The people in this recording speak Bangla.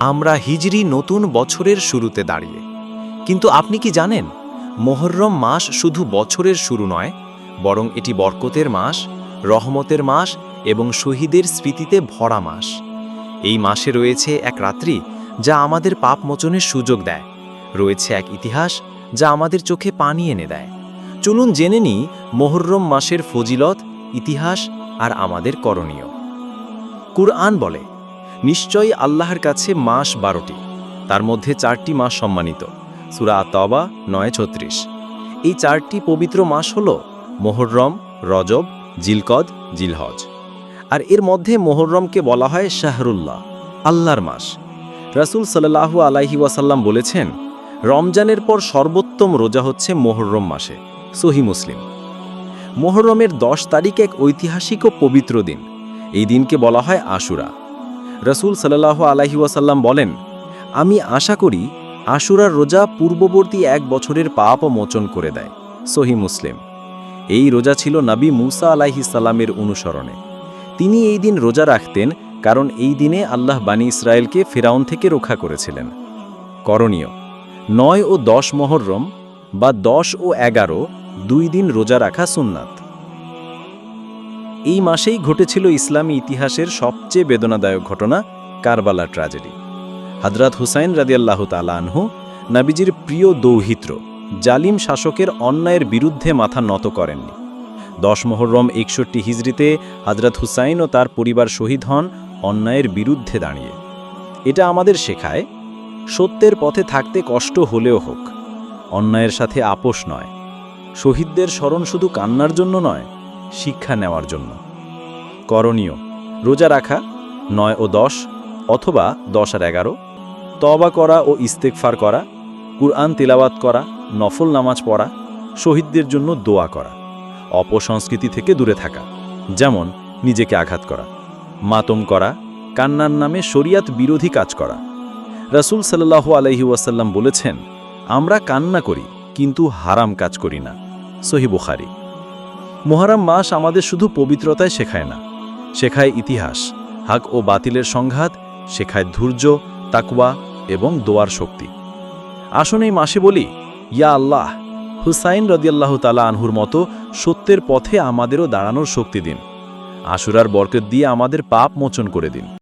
আমরা হিজরি নতুন বছরের শুরুতে দাঁড়িয়ে। কিন্তু আপনি কি জানেন মোহররম মাস শুধু বছরের শুরু নয়, বরং এটি বরকতের মাস, রহমতের মাস এবং শহীদের স্মৃতিতে ভরা মাস। এই মাসে রয়েছে এক রাত্রি যা আমাদের পাপ মোচনের সুযোগ দেয়। রয়েছে এক ইতিহাস যা আমাদের চোখে পানি এনে দেয়। চলুন জেনে নিই মোহররম মাসের ফজিলত, ইতিহাস আর আমাদের করণীয়। কুরআন বলে নিশ্চয়ই আল্লাহর কাছে মাস বারোটি। তার মধ্যে চারটি মাস সম্মানিত। সুরা তবা নয় ছত্রিশ। এই চারটি পবিত্র মাস হল মোহররম রজব, জিলকদ, জিলহজ। আর এর মধ্যে মোহররমকে বলা হয় শাহরুল্লাহ, আল্লাহর মাস। রাসূল সাল্লাল্লাহু আলাইহি ওয়াসাল্লাম বলেছেন, রমজানের পর সর্বোত্তম রোজা হচ্ছে মোহররম মাসে সহি মুসলিম। মোহররমের দশ তারিখ এক ঐতিহাসিক ও পবিত্র দিন। এই দিনকে বলা হয় আশুরা। রসুল সাল্লাহ আলাহি ওয়াসাল্লাম বলেন, আমি আশা করি আশুরার রোজা পূর্ববর্তী এক বছরের পাপ মোচন করে দেয়। সহি মুসলিম। এই রোজা ছিল নাবী মুসা আলাহি সাল্লামের অনুসরণে। তিনি এই দিন রোজা রাখতেন কারণ এই দিনে আল্লাহ বানী ইসরায়েলকে ফেরাউন থেকে রক্ষা করেছিলেন। করণীয়, নয় ও দশ মহরম বা দশ ও এগারো দুই দিন রোজা রাখা সুন্নাত। এই মাসেই ঘটেছিল ইসলামী ইতিহাসের সবচেয়ে বেদনাদায়ক ঘটনা, কারবালা ট্র্যাজেডি। হজরত হুসাইন রাদিয়াল্লাহু তালা আনহু, নাবিজির প্রিয় দৌহিত্র, জালিম শাসকের অন্যায়ের বিরুদ্ধে মাথা নত করেননি। দশ মোহরম একষট্টি হিজড়িতে হজরত হুসাইন ও তার পরিবার শহীদ হন অন্যায়ের বিরুদ্ধে দাঁড়িয়ে। এটা আমাদের শেখায়, সত্যের পথে থাকতে কষ্ট হলেও হোক, অন্যায়ের সাথে আপোষ নয়, শহীদদের স্মরণ শুধু কান্নার জন্য নয় শিক্ষা নেওয়ার জন্য। করণীয়, রোজা রাখা নয় ও দশ অথবা দশ আর এগারো। তবা করা ও ইস্তেকফার করা, কুরআন তিলাওয়াত করা, নফল নামাজ পড়া, শহীদদের জন্য দোয়া করা। অপসংস্কৃতি থেকে দূরে থাকা, যেমন নিজেকে আঘাত করা, মাতম করা, কান্নার নামে শরিয়াত বিরোধী কাজ করা। রাসূল সাল্লাল্লাহু আলাইহি ওয়াসাল্লাম বলেছেন, আমরা কান্না করি, কিন্তু হারাম কাজ করি না। সহি বুখারি। মোহারাম মাস আমাদের শুধু পবিত্রতায় শেখায় না। শেখায় ইতিহাস, হাক ও বাতিলের সংঘাত, শেখায় ধৈর্য তাকুয়া এবং দোয়ার শক্তি। আসুন এই মাসে বলি, ইয়া আল্লাহ, হুসাইন রদিয়াল্লাহ তালা আনহুর মতো সত্যের পথে আমাদেরও দাঁড়ানোর শক্তি দিন। আশুরার বরকত দিয়ে আমাদের পাপ মোচন করে দিন।